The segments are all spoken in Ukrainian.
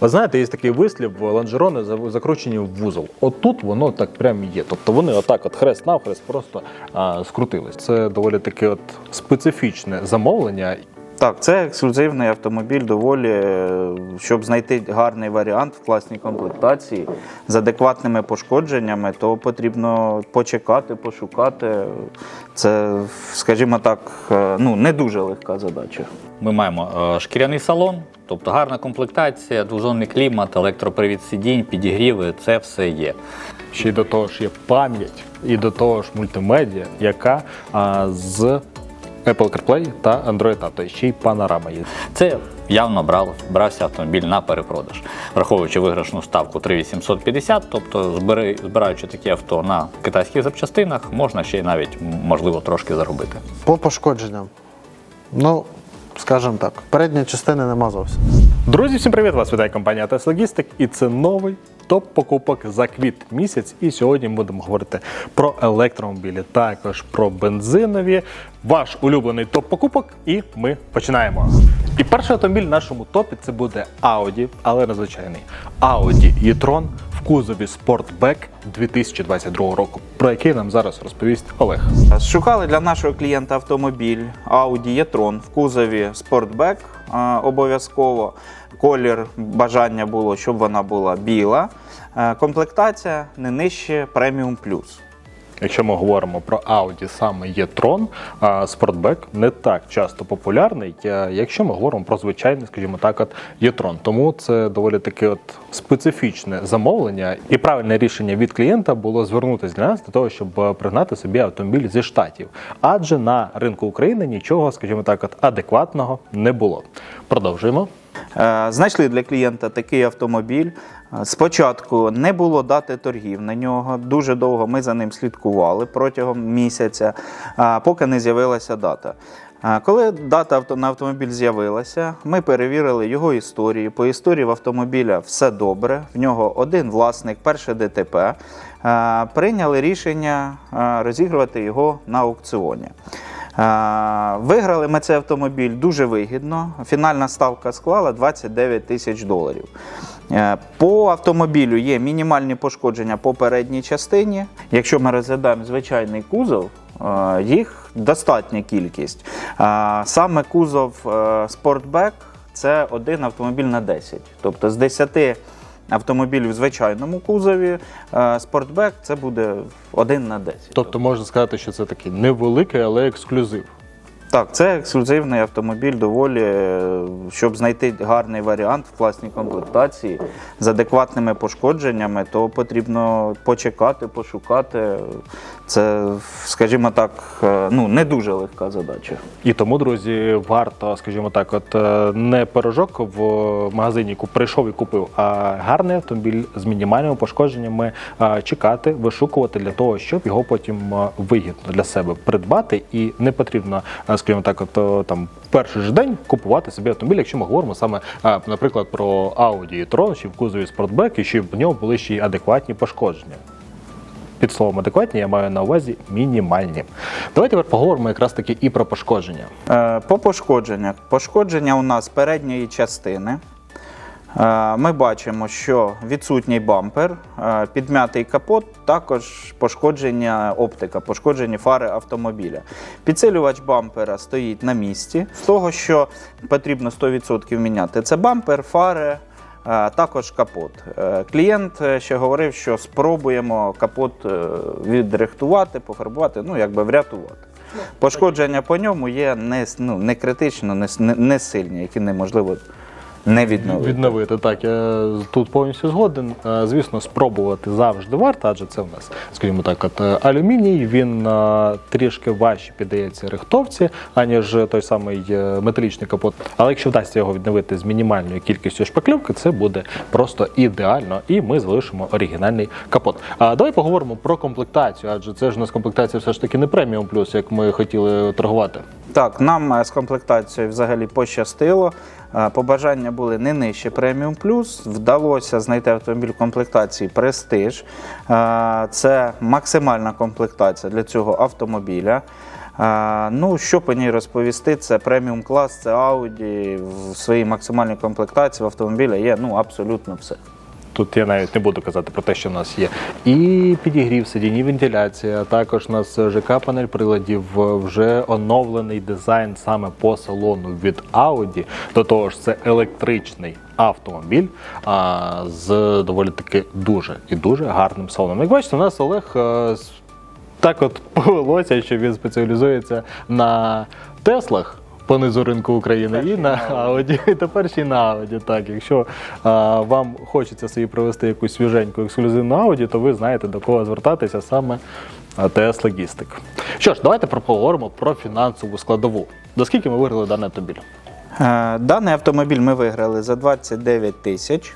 Ви знаєте, є такий вислів, лонжерони за- закручені в вузол. Отут воно так прям є. Тобто вони отак, от хрест навхрест, просто а, скрутились. Це доволі таке от специфічне замовлення. Так, це ексклюзивний автомобіль, доволі, е, щоб знайти гарний варіант в класній комплектації з адекватними пошкодженнями, то потрібно почекати, пошукати. Це, скажімо так, е, ну, не дуже легка задача. Ми маємо е, шкіряний салон, тобто гарна комплектація, двозонний клімат, електропривід сидінь, підігріви це все є. Ще й до того ж є пам'ять, і до того ж мультимедіа, яка а, з Apple CarPlay та Android Auto. Ще й панорама є. Це явно брав, брався автомобіль на перепродаж, враховуючи виграшну ставку 3850, тобто збери- збираючи такі авто на китайських запчастинах, можна ще й навіть можливо трошки заробити. По пошкодженням. Ну, скажімо так, передньої частини нема зовсім. Друзі, всім привіт! Вас вітає компанія Tesla Logistic і це новий топ покупок за квіт місяць. І сьогодні ми будемо говорити про електромобілі, також про бензинові. Ваш улюблений топ покупок, і ми починаємо. І перший автомобіль в нашому топі це буде Audi, але незвичайний Audi e-tron кузові Sportback 2022 року, про який нам зараз розповість Олег. Шукали для нашого клієнта автомобіль Audi e-tron в кузові Sportback обов'язково. Колір бажання було, щоб вона була біла. Е, Комплектація не нижче преміум Plus. Якщо ми говоримо про Audi, саме є Tron, Sportback не так часто популярний, якщо ми говоримо про звичайний, скажімо так, от e-tron. Тому це доволі таке от специфічне замовлення, і правильне рішення від клієнта було звернутися для нас для того, щоб е, пригнати собі автомобіль зі штатів. Адже на ринку України нічого, скажімо так, от адекватного не було. Продовжуємо. Е, Знайшли для клієнта такий автомобіль. Е, Спочатку не було дати торгів на нього. Дуже довго ми за ним слідкували протягом місяця, поки не з'явилася дата. Е, Коли дата на автомобіль з'явилася, ми перевірили його історію. По історії в автомобіля все добре. В нього один власник, перше ДТП. Прийняли рішення розігрувати його на аукціоні. Виграли ми цей автомобіль дуже вигідно. Фінальна ставка склала 29 тисяч доларів. Е, По автомобілю є мінімальні пошкодження по передній частині. Якщо ми розглядаємо звичайний кузов, е, їх достатня кількість. Саме кузов е, Sportback – це один автомобіль на 10. Тобто з 10 автомобілів в звичайному кузові спортбек – це буде один на 10. Тобто можна сказати, що це такий невеликий, але ексклюзив. Так, це ексклюзивний автомобіль, доволі, е, щоб знайти гарний варіант в класній комплектації з адекватними пошкодженнями, то потрібно почекати, пошукати. Це, скажімо так, е, ну, не дуже легка задача. І тому, друзі, варто, скажімо так, от е, не пирожок в магазині прийшов і купив, а гарний автомобіль з мінімальними пошкодженнями чекати, вишукувати для того, щоб його потім вигідно для себе придбати, і не потрібно, скажімо так, от е, там перший же день купувати собі автомобіль, якщо ми говоримо саме, наприклад, про Audi e-tron, чи в кузові спортбеки, щоб в нього були ще й адекватні пошкодження. Під словом адекватні я маю на увазі мінімальні. Давайте тепер поговоримо якраз таки і про пошкодження. Е, По пошкодженнях. Пошкодження у нас передньої частини. Е, Ми бачимо, що відсутній бампер, е, підм'ятий капот, також пошкодження оптика, пошкоджені фари автомобіля. Підсилювач бампера стоїть на місці. З того, що потрібно 100% міняти, це бампер, фари. е, Також капот. Клієнт ще говорив, що спробуємо капот відрихтувати, пофарбувати, ну якби врятувати. Пошкодження по ньому є не, ну, не критично, не, не сильні, які неможливо не відновити. Відновити так, я тут повністю згоден. Звісно, спробувати завжди варто, адже це в нас, скажімо так, от е, алюміній. Він е, трішки важче піддається рихтовці, аніж той самий е, металічний капот. Але якщо вдасться його відновити з мінімальною кількістю шпаклівки, це буде просто ідеально, і ми залишимо оригінальний капот. А давай поговоримо про комплектацію, адже це ж у нас комплектація все ж таки не преміум плюс, як ми хотіли торгувати. Так, нам е, з комплектацією взагалі пощастило. Е, Побажання були не нижче преміум плюс. Вдалося знайти автомобіль комплектації Престиж. Е, Це максимальна комплектація для цього автомобіля. Ну, що по ній розповісти, це преміум клас, це Audi в своїй максимальній комплектації в автомобіля є ну, абсолютно все. Тут я навіть не буду казати про те, що в нас є і підігрів сидінь, і вентиляція. Також у нас ЖК-панель приладів, вже оновлений дизайн саме по салону від Audi. До того ж, це електричний автомобіль а, з доволі таки дуже і дуже гарним салоном. Як бачите, у нас Олег е, с- так от повелося, що він спеціалізується на Теслах. По низу ринку України і на ауді. і тепер ще й на ауді. Так, якщо а, вам хочеться собі провести якусь свіженьку ексклюзивну ауді, то ви знаєте до кого звертатися саме АТС Логістик. Що ж, давайте про- поговоримо про фінансову складову. До скільки ми виграли даний автомобіль? Е, Даний автомобіль ми виграли за 29 тисяч.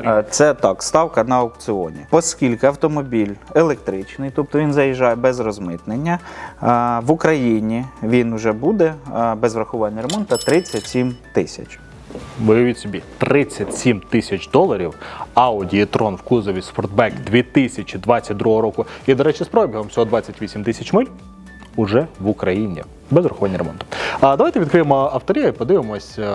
Е, Це так, ставка на аукціоні. Оскільки автомобіль електричний, тобто він заїжджає без розмитнення. е, В Україні він вже буде е, без врахування ремонту 37 тисяч. Виявіть собі 37 тисяч доларів Audi e-tron в кузові Sportback 2022 року. І, до речі, з пробігом всього 28 тисяч миль уже в Україні без врахування ремонту. А давайте відкриємо авторію і подивимось, е,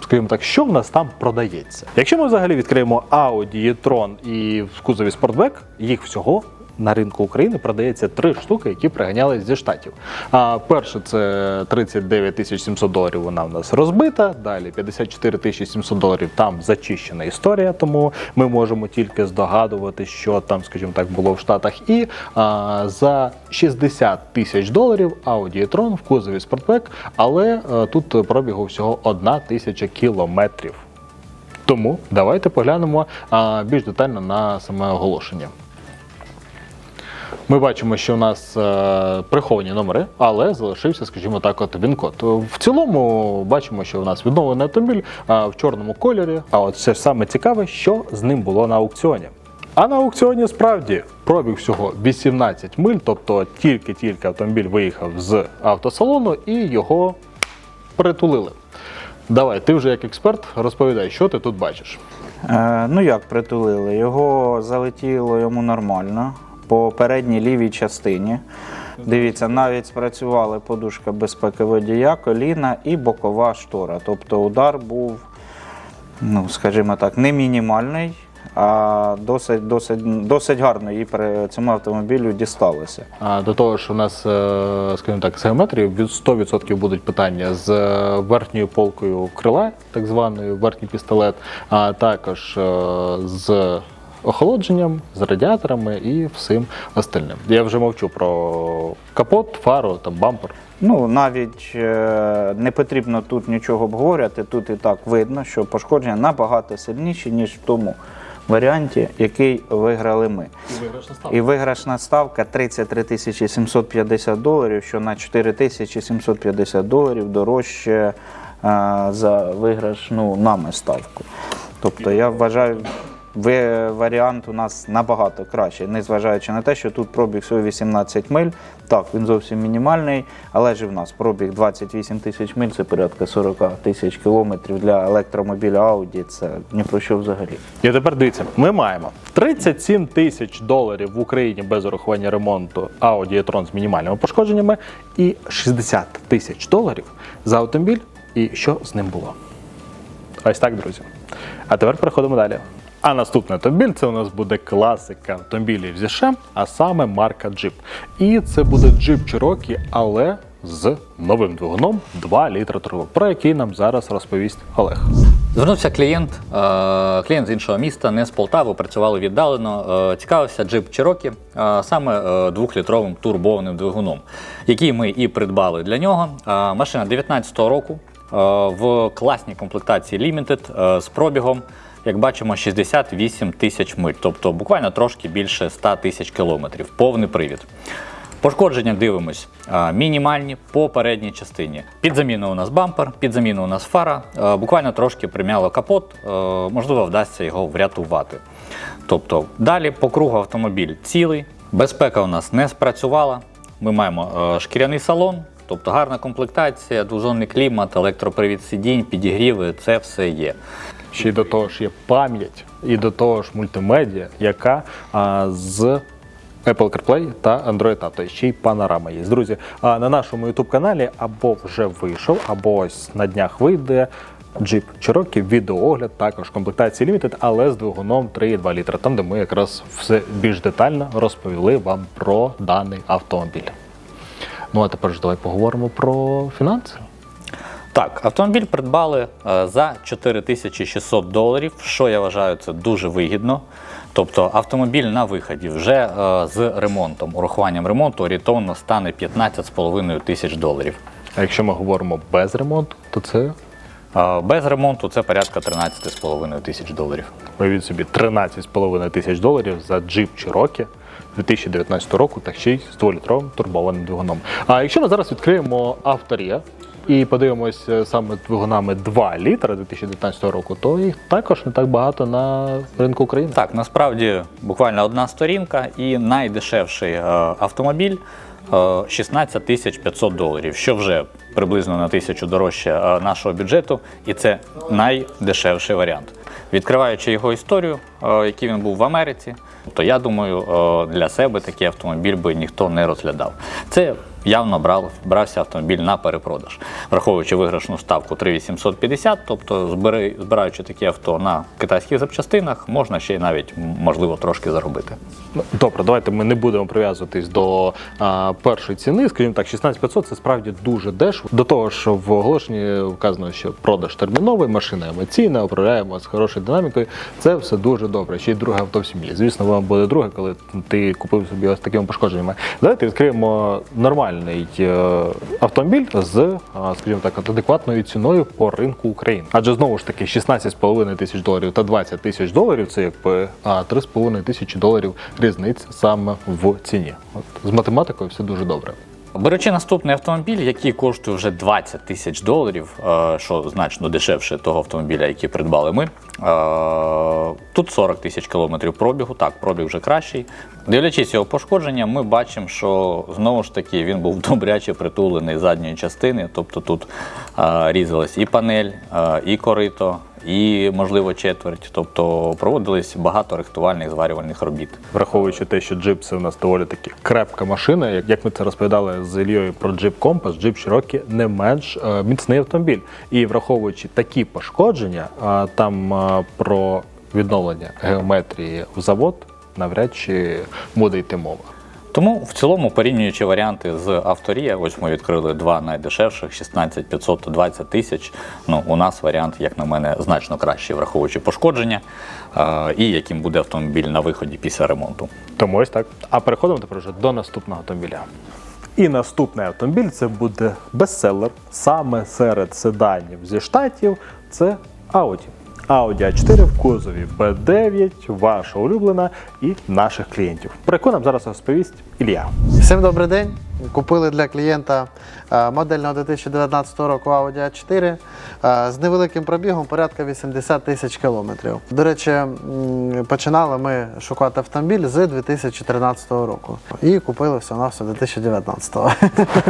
скажімо так, що в нас там продається. Якщо ми взагалі відкриємо Audi e-tron і в кузові Sportback, їх всього. На ринку України продається три штуки, які приганялись зі штатів. А перше це 39 тисяч 700 доларів. Вона в нас розбита. Далі 54 тисячі 700 доларів. Там зачищена історія, тому ми можемо тільки здогадувати, що там, скажімо так, було в Штатах. І а, за 60 тисяч доларів Audi e-tron в кузові Sportback, але а, тут пробігу всього 1 тисяча кілометрів. Тому давайте поглянемо а, більш детально на саме оголошення. Ми бачимо, що у нас е, приховані номери, але залишився, скажімо так, от він-код. В цілому бачимо, що у нас відновлений автомобіль а, в чорному кольорі. А от все саме цікаве, що з ним було на аукціоні. А на аукціоні справді пробіг всього 18 миль, тобто тільки-тільки автомобіль виїхав з автосалону і його притулили. Давай, ти вже як експерт розповідай, що ти тут бачиш. Е, ну як притулили? Його залетіло йому нормально по передній лівій частині. Дивіться, навіть спрацювали подушка безпеки водія, коліна і бокова штора. Тобто удар був, ну скажімо так, не мінімальний, а досить, досить, досить гарно їй при цьому автомобілю дісталося. А, До того ж, у нас, е, скажімо так, з геометрією від 100% будуть питання з е, верхньою полкою крила, так званою верхній пістолет, а також е, з охолодженням, з радіаторами і всім остальним. Я вже мовчу про капот, фару, там бампер. Ну, навіть е, не потрібно тут нічого обговорювати. Тут і так видно, що пошкодження набагато сильніші, ніж в тому варіанті, який виграли ми. І виграшна ставка 33 тисячі 750 доларів, що на 4 тисячі 750 доларів дорожче е, за виграшну нами ставку. Тобто я вважаю, варіант у нас набагато кращий, незважаючи на те, що тут пробіг всього 18 миль. Так, він зовсім мінімальний, але ж в нас пробіг 28 тисяч миль, це порядка 40 тисяч кілометрів для електромобіля Audi. Це ні про що взагалі. І тепер дивіться, ми маємо 37 тисяч доларів в Україні без урахування ремонту Audi e-tron з мінімальними пошкодженнями і 60 тисяч доларів за автомобіль. І що з ним було? Ось так, друзі. А тепер переходимо далі. А наступний автомобіль це у нас буде класика автомобілів зі США, а саме марка Jeep. І це буде Jeep Cherokee, але з новим двигуном 2 літра турбо, про який нам зараз розповість Олег. Звернувся клієнт, е, клієнт з іншого міста, не з Полтави, працювали віддалено. е, Цікавився джип Cherokee, е, саме двохлітровим турбованим двигуном, який ми і придбали для нього. Машина 19-го року в класній комплектації Limited з пробігом, як бачимо, 68 тисяч миль, тобто буквально трошки більше 100 тисяч кілометрів. Повний привід. Пошкодження дивимось мінімальні по передній частині. Під заміну у нас бампер, під заміну у нас фара. Буквально трошки прим'яло капот, можливо, вдасться його врятувати. Тобто далі по кругу автомобіль цілий, безпека у нас не спрацювала. Ми маємо шкіряний салон, тобто гарна комплектація, двозонний клімат, електропривід сидінь, підігріви це все є. Ще й до того ж є пам'ять, і до того ж мультимедіа, яка а, з Apple CarPlay та Android Auto. Ще й панорама є. Друзі, а на нашому youtube каналі або вже вийшов, або ось на днях вийде Jeep Cherokee, відеоогляд, також комплектації Limited, але з двигуном 3,2 літра, там де ми якраз все більш детально розповіли вам про даний автомобіль. Ну а тепер ж давай поговоримо про фінанси. Так, автомобіль придбали е, за 4600 доларів, що я вважаю це дуже вигідно. Тобто автомобіль на виході вже е, з ремонтом, урахуванням ремонту орієнтовно стане 15,5 тисяч доларів. А якщо ми говоримо без ремонту, то це Е, Без ремонту це порядка 13,5 тисяч доларів. Уявіть собі 13,5 тисяч доларів за Jeep Cherokee 2019 року, та ще й з 2-літровим турбованим двигуном. А якщо ми зараз відкриємо авторія і подивимося саме двигунами 2 літра 2019 року, то їх також не так багато на ринку України. Так, насправді буквально одна сторінка і найдешевший е, автомобіль е, 16 тисяч 500 доларів, що вже приблизно на тисячу дорожче е, нашого бюджету, і це найдешевший варіант. Відкриваючи його історію, е, який він був в Америці, то я думаю, е, для себе такий автомобіль би ніхто не розглядав. Це явно брав, брався автомобіль на перепродаж, враховуючи виграшну ставку 3850, тобто збираючи такі авто на китайських запчастинах, можна ще й навіть можливо трошки заробити. Ну, Добре, давайте ми не будемо прив'язуватись до а, першої ціни. Скажімо так, 16500 це справді дуже дешево. До того ж, в оголошенні вказано, що продаж терміновий, машина емоційна, управляємо з хорошою динамікою. Це все дуже добре. Ще й друге авто в сім'ї. Звісно, вам буде друге, коли ти купив собі ось такими пошкодженнями. Давайте відкриємо нормальний е, автомобіль з, скажімо так, адекватною ціною по ринку України. Адже знову ж таки 16,5 тисяч доларів та 20 тисяч доларів це якби 3,5 тисячі доларів різниць саме в ціні. От з математикою все дуже добре. Беручи наступний автомобіль, який коштує вже 20 тисяч доларів, е, що значно дешевше того автомобіля, який придбали ми. Е, Тут 40 тисяч кілометрів пробігу, так, пробіг вже кращий. Дивлячись його пошкодження, ми бачимо, що знову ж таки він був добряче притулений задньої частини, тобто тут е, різалась і панель, і корито, і, можливо, четверть. Тобто проводились багато рихтувальних зварювальних робіт. Враховуючи те, що джип це у нас доволі таки крепка машина. Як, ми це розповідали з Ільєю про джип Компас, джип Cherokee не менш е, міцний автомобіль. І враховуючи такі пошкодження, а, там а, про відновлення геометрії в завод навряд чи буде йти мова. Тому в цілому, порівнюючи варіанти з авторія, ось ми відкрили два найдешевших 16 500 та 20 тисяч. Ну, у нас варіант, як на мене, значно кращий, враховуючи пошкодження е, і яким буде автомобіль на виході після ремонту. Тому ось так. А переходимо тепер вже до наступного автомобіля. І наступний автомобіль це буде бестселер саме серед седанів зі штатів. Це Audi. Audi A4 в кузові B9, ваша улюблена і наших клієнтів. Про яку нам зараз розповість Ілля. Всім добрий день. Купили для клієнта е, модельного 2019 року Audi A4 е, з невеликим пробігом порядка 80 тисяч кілометрів. До речі, починали ми шукати автомобіль з 2013 року і купили все на все 2019.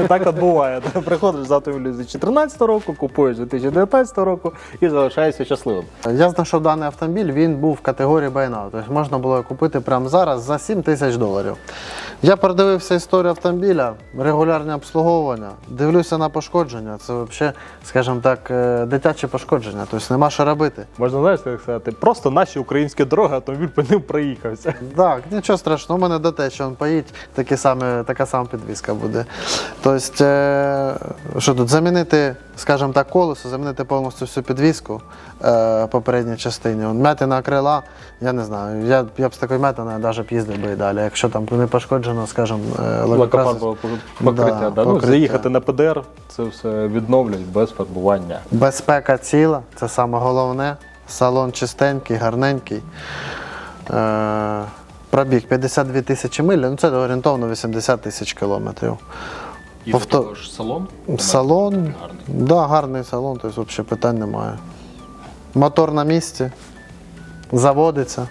Так от буває. Приходиш з автомобілем з 2014 року, купуєш з 2019 року і залишаєшся щасливим. Я знайшов даний автомобіль, він був в категорії Buy тобто можна було купити прямо зараз за 7 тисяч доларів. Я передивився історію автомобіля, регулярне обслуговування, дивлюся на пошкодження. Це взагалі, скажімо так, е, дитяче пошкодження, тобто нема що робити. Можна знаєш, так сказати, просто наші українські дороги, автомобіль по ним проїхався. Так, нічого страшного, у мене до те, що він поїть, такі самі, така сама підвіска буде. Тобто, е, що тут, замінити, скажімо так, колесо, замінити повністю всю підвіску е, попередній частині. Он, М'ятина крила, я не знаю, я, я б з такою м'ятиною навіть б їздив би і далі, якщо там не пошкоджено, скажімо, Лакофарбове покриття. Да, Да, Ну, покриття. заїхати на ПДР, це все відновлять без фарбування. Безпека ціла, це саме головне. Салон чистенький, гарненький. Е, пробіг 52 тисячі миль, ну це орієнтовно 80 тисяч кілометрів. І Повтор- до того ж салон. Салон, гарний. да, гарний салон, тобто взагалі питань немає. Мотор на місці, заводиться,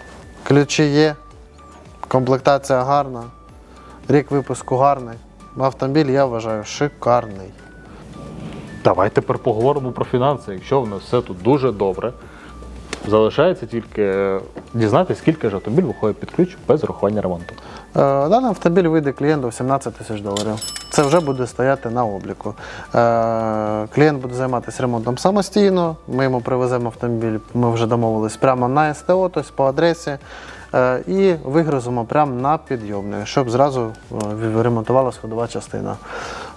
ключі є, комплектація гарна, рік випуску гарний. Автомобіль, я вважаю, шикарний. Давай тепер поговоримо про фінанси. Якщо в нас все тут дуже добре, Залишається тільки е, дізнатися, скільки ж автомобіль виходить під ключ без урахування ремонту. Е, Даний автомобіль вийде клієнту в 17 тисяч доларів. Це вже буде стояти на обліку. Е, Клієнт буде займатися ремонтом самостійно. Ми йому привеземо автомобіль, ми вже домовились прямо на СТО, тобто по адресі. Е, І вигрузимо прямо на підйомник, щоб зразу е, ремонтувалася ходова частина.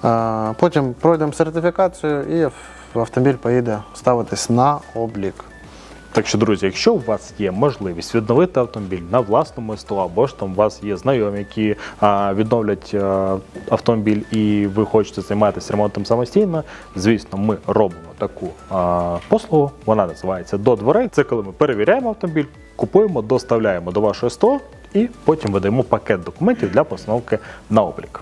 Е, Потім пройдемо сертифікацію і автомобіль поїде ставитись на облік. Так що, друзі, якщо у вас є можливість відновити автомобіль на власному СТО, або ж там у вас є знайомі, які а, відновлять а, автомобіль і ви хочете займатися ремонтом самостійно, звісно, ми робимо таку а, послугу. Вона називається до дверей. Це коли ми перевіряємо автомобіль, купуємо, доставляємо до вашого СТО і потім видаємо пакет документів для постановки на облік.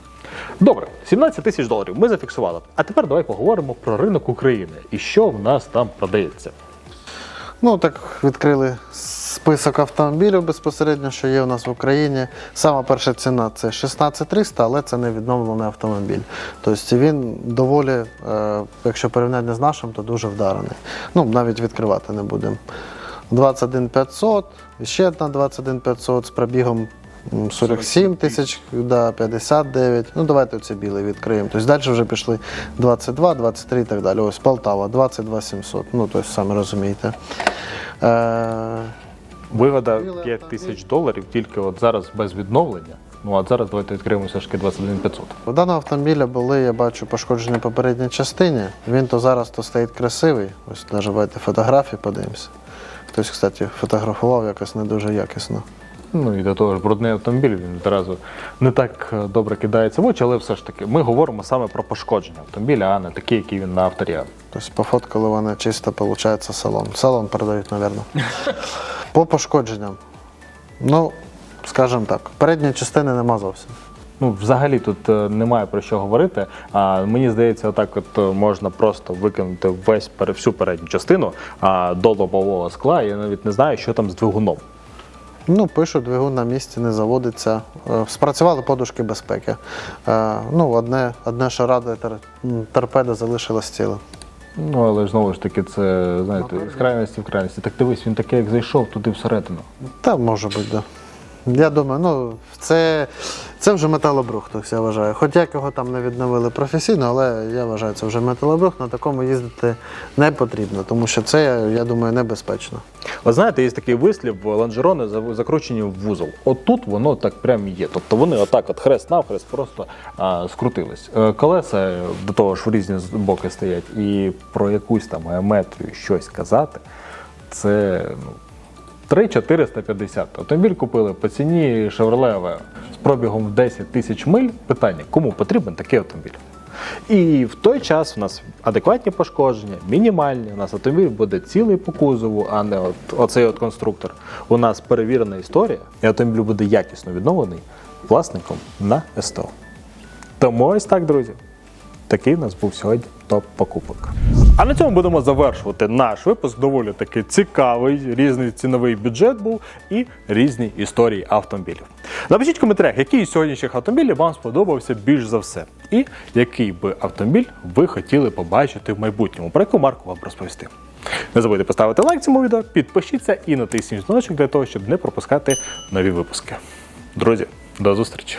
Добре, 17 тисяч доларів ми зафіксували. А тепер давай поговоримо про ринок України і що в нас там продається. Ну, так відкрили список автомобілів безпосередньо, що є у нас в Україні. Сама перша ціна це 16300, але це не відновлений автомобіль. Тобто він доволі, е, якщо порівняти з нашим, то дуже вдарений. Ну, навіть відкривати не будемо. 21500, ще одна 21500 з пробігом 47 тисяч, да, 59. Ну, давайте оце білий відкриємо. Тобто далі вже пішли 22, 23 і так далі. Ось Полтава, 22 700. Ну, тобто, самі розумієте. Е, Вигода 5 тисяч доларів тільки от зараз без відновлення. Ну а зараз давайте відкриємо все ж таки 21 500. У даного автомобіля були, я бачу, пошкоджені попередній частині. Він то зараз то стоїть красивий. Ось навіть давайте фотографії подивимося. Хтось, кстати, фотографував якось не дуже якісно. Ну і до того ж, брудний автомобіль він одразу не так е, добре кидається в очі, але все ж таки ми говоримо саме про пошкодження автомобіля, а не такі, які він на авторіалі. Тобто пофоткали вони чисто, виходить, салон. Салон продають, мабуть. По пошкодженням. Ну, скажімо так, передньої частини нема зовсім. Ну, взагалі тут е, немає про що говорити. А мені здається, отак от е, можна просто викинути весь всю передню частину а, до лобового скла. Я навіть не знаю, що там з двигуном. Ну, пишуть, двигун на місці не заводиться. Е, Спрацювали подушки безпеки. Ну, одне, одне що радує, тор- торпеда залишилась ціла. Ну, але ж знову ж таки, це знаєте, з крайності в крайності. Так дивись, він такий, як зайшов туди всередину. Та може бути, да. Я думаю, ну це, це вже металобрухт, ось я вважаю. Хоч як його там не відновили професійно, але я вважаю, це вже металобрухт, на такому їздити не потрібно, тому що це, я думаю, небезпечно. Ви знаєте, є такий вислів, лонжерони закручені в вузол. От тут воно так прям є. Тобто вони отак, от хрест навхрест, просто а, скрутились. Е, Колеса до того ж в різні боки стоять, і про якусь там геометрію щось казати, це ну, 3-450. Автомобіль купили по ціні Chevrolet з пробігом в 10 тисяч миль. Питання, кому потрібен такий автомобіль? І в той час у нас адекватні пошкодження, мінімальні. У нас автомобіль буде цілий по кузову, а не от, оцей от конструктор. У нас перевірена історія, і автомобіль буде якісно відновлений власником на СТО. Тому ось так, друзі. Такий у нас був сьогодні топ покупок. А на цьому будемо завершувати наш випуск. Доволі таки цікавий, різний ціновий бюджет був і різні історії автомобілів. Напишіть в коментарях, який із сьогоднішніх автомобілів вам сподобався більш за все, і який би автомобіль ви хотіли побачити в майбутньому, про яку марку вам розповісти. Не забудьте поставити лайк цьому відео, підпишіться і натисніть дзвіночок для того, щоб не пропускати нові випуски. Друзі, до зустрічі!